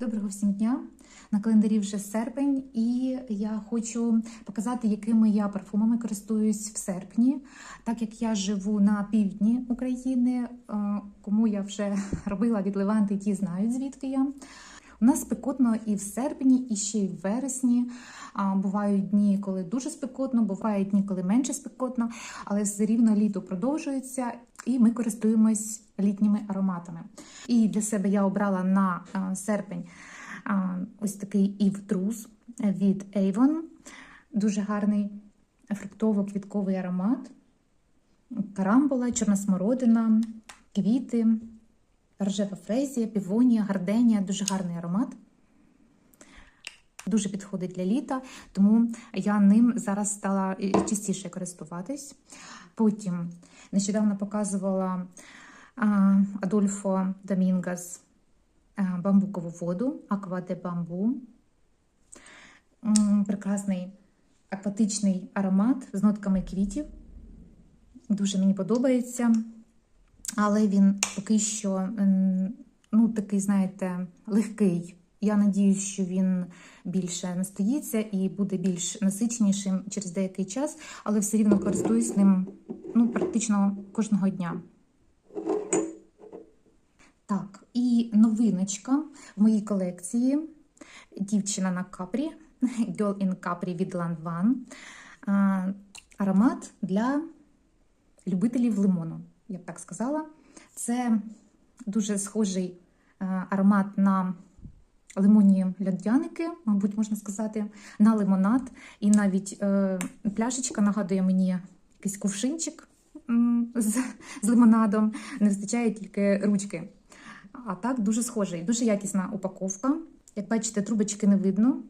Доброго всім дня! На календарі вже серпень, і я хочу показати, якими я парфумами користуюсь в серпні. Так як я живу на півдні України, е, кому я вже робила від Леванти, ті знають звідки я. У нас спекотно і в серпні, і ще й в вересні. Бувають дні, коли дуже спекотно, бувають дні, коли менше спекотно, але все рівно літо продовжується, і ми користуємось літніми ароматами. І для себе я обрала на серпень ось такий Truth від Avon. Дуже гарний фруктово-квітковий аромат. Карамбула, чорна смородина, квіти, рожева фрезія, півонія, гарденія. Дуже гарний аромат. Дуже підходить для літа, тому я ним зараз стала частіше користуватись. Потім нещодавно показувала Адольфо Домінгас бамбукову воду, Аква де бамбу. Прекрасний акватичний аромат з нотками квітів. Дуже мені подобається. Але він поки що ну, такий, знаєте, легкий. Я надіюсь, що він більше настоїться і буде більш насиченішим через деякий час, але все рівно користуюсь ним ну, практично кожного дня. Так, і новиночка в моїй колекції дівчина на капрі, Girl in Capri від. А, Аромат для любителів лимону, я б так сказала. Це дуже схожий аромат на лимонні льодяники, мабуть, можна сказати, на лимонад. І навіть е, пляшечка нагадує мені якийсь кувшинчик з, з лимонадом. Не вистачає тільки ручки. А так дуже схожий, дуже якісна упаковка. Як бачите, трубочки не видно.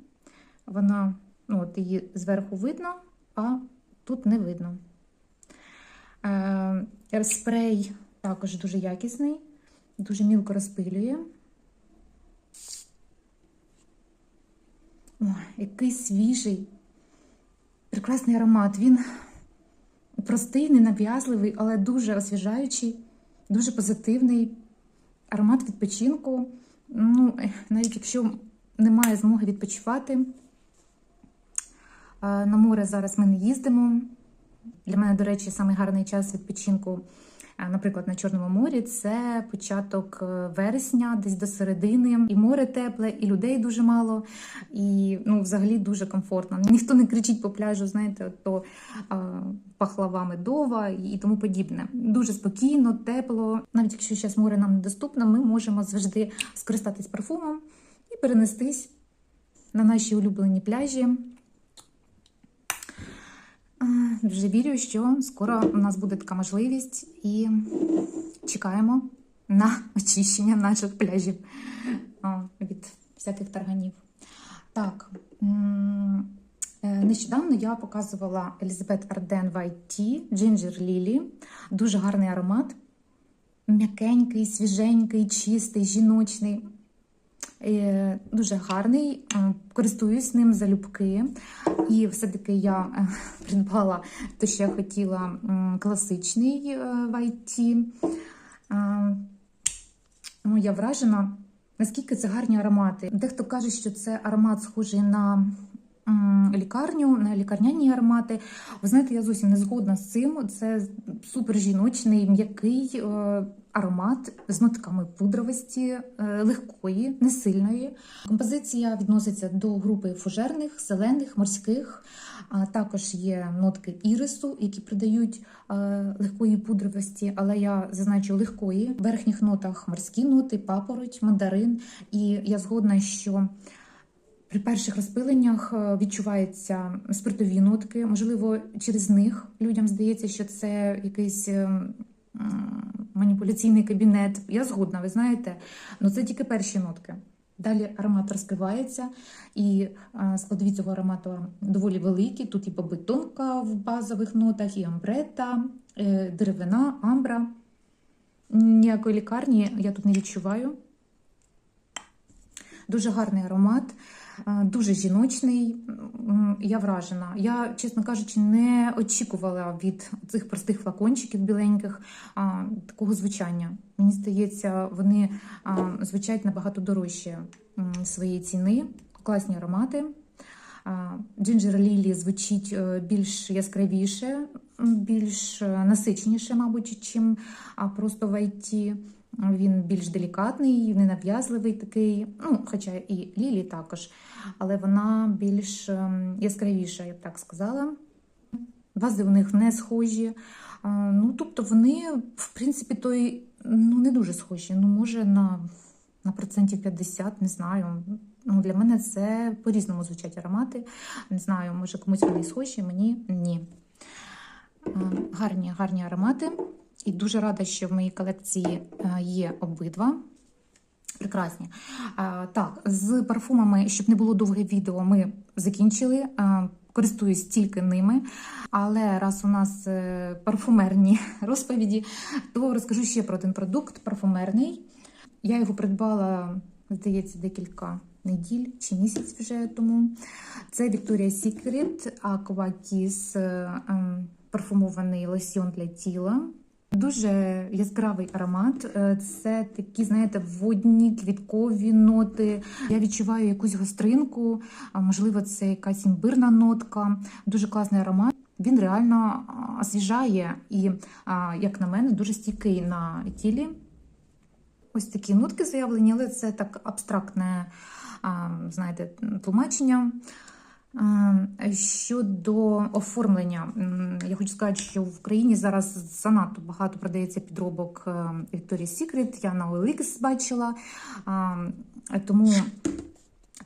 Вона, ну, от її зверху видно, а тут не видно. Е, спрей також дуже якісний, дуже мілко розпилює. О, який свіжий, прекрасний аромат. Він простий, ненав'язливий, але дуже освіжаючий, дуже позитивний. Аромат відпочинку. Ну, навіть якщо немає змоги відпочивати, е, на море зараз ми не їздимо. Для мене, до речі, самий гарний час відпочинку, наприклад, на Чорному морі це початок е, вересня, десь до середини. І море тепле, і людей дуже мало, і ну, взагалі дуже комфортно. Ніхто не кричить по пляжу, знаєте, то пахлава медова і тому подібне. Дуже спокійно, тепло. Навіть якщо зараз море нам недоступно, ми можемо завжди скористатись парфумом і перенестись на наші улюблені пляжі. Дуже вірю, що скоро у нас буде така можливість і чекаємо на очищення наших пляжів від всяких тарганів. Так, нещодавно я показувала Елізабет Арден Tea Ginger Lily. Дуже гарний аромат. М'якенький, свіженький, чистий, жіночний. Е, дуже гарний, користуюсь ним залюбки. І все-таки я е, придбала те, що я хотіла класичний в IT. Ну, я вражена, наскільки це гарні аромати. Дехто каже, що це аромат схожий на лікарню, на лікарняні аромати. Ви знаєте, я зовсім не згодна з цим. Це супер жіночний, м'який е, аромат з нотками пудровості, е, легкої, не сильної. Композиція відноситься до групи фужерних, зелених, морських. А також є нотки ірису, які придають е, легкої пудровості, але я зазначу легкої. В верхніх нотах морські ноти, папороть, мандарин. І я згодна, що при перших розпиленнях е, відчуваються спиртові нотки. Можливо, через них людям здається, що це якийсь маніпуляційний кабінет. Я згодна, ви знаєте, але це тільки перші нотки. Далі аромат розкривається, і складові цього аромату доволі великі. Тут і побитонка в базових нотах, і амбрета, е, деревина, амбра. Ніякої лікарні я тут не відчуваю. Дуже гарний аромат, е, дуже жіночний. Я вражена. Я, чесно кажучи, не очікувала від цих простих флакончиків біленьких такого звучання. Мені здається, вони звучать набагато дорожче своєї ціни. Класні аромати. Джинджер Лілі звучить е, більш яскравіше, більш е, насиченіше, мабуть, чим просто в IT. Він більш делікатний, ненав'язливий такий, ну, хоча і Лілі також, але вона більш ем, яскравіша, я б так сказала. Бази у них не схожі. Ну, тобто вони, в принципі, то й ну, не дуже схожі. Ну, може, на, на процентів 50, не знаю. Ну, для мене це по-різному звучать аромати. Не знаю, може комусь вони схожі, мені ні. Гарні, гарні аромати. І дуже рада, що в моїй колекції е, є обидва. Прекрасні. А, Так, з парфумами, щоб не було довге відео, ми закінчили. А, Користуюсь тільки ними. Але раз у нас е, парфумерні розповіді, то розкажу ще про один продукт парфумерний. Я його придбала, здається, декілька неділь чи місяць вже тому. Це Victoria's Secret Aqua Kiss е, ем, парфумований лосьйон для тіла. Дуже яскравий аромат. Е, Це такі, знаєте, водні квіткові ноти. Я відчуваю якусь гостринку, можливо, це якась імбирна нотка. Дуже класний аромат. Він реально освіжає і, як на мене, дуже стійкий на тілі. Ось такі нотки заявлені, але це так абстрактне, знаєте, тлумачення. Е, Щодо оформлення, я хочу сказати, що в Україні зараз занадто багато продається підробок е, Victoria's Secret. Я на OLX бачила, тому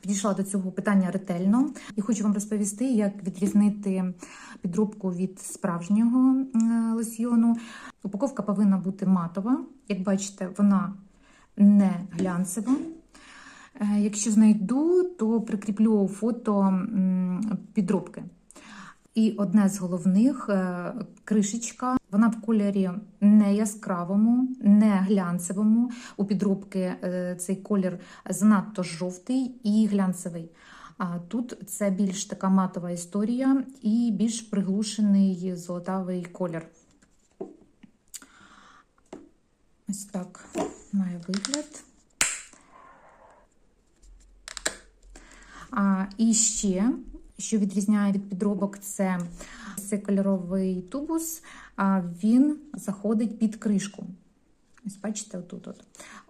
підійшла до цього питання ретельно і хочу вам розповісти, як відрізнити підробку від справжнього лосьйону. Упаковка повинна бути матова. Як бачите, вона не глянцева. Е, Якщо знайду, то прикріплю фото підробки. І одне з головних е, кришечка. Вона в кольорі не яскравому, не глянцевому. У підробки е, цей колір занадто жовтий і глянцевий. А тут це більш така матова історія і більш приглушений золотавий колір. Ось так має вигляд. А, і ще, що відрізняє від підробок, це, це кольоровий тубус, а він заходить під кришку. Ось бачите, отут. От.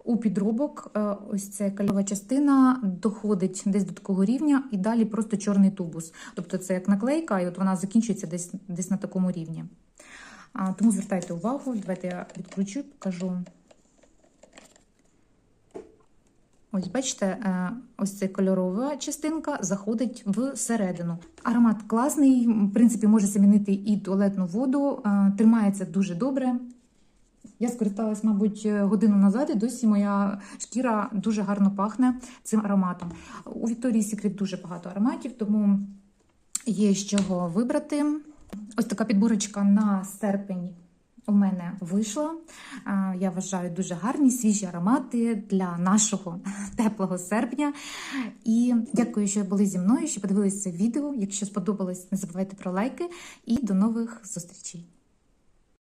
У підробок е, ось ця кольорова частина доходить десь до такого рівня, і далі просто чорний тубус. Тобто це як наклейка, і от вона закінчується десь, десь на такому рівні. А, тому звертайте увагу, давайте я відкручу і покажу. Ось бачите, е, ось ця кольорова частинка заходить всередину. Аромат класний, в принципі, може замінити і туалетну воду, е, тримається дуже добре. Я скористалась, мабуть, годину назад, і досі моя шкіра дуже гарно пахне цим ароматом. У Victoria's Secret дуже багато ароматів, тому є з чого вибрати. Ось така підборочка на серпень у мене вийшла. Я вважаю дуже гарні свіжі аромати для нашого теплого серпня. І дякую, що були зі мною, що подивилися відео. Якщо сподобалось, не забувайте про лайки. І до нових зустрічей.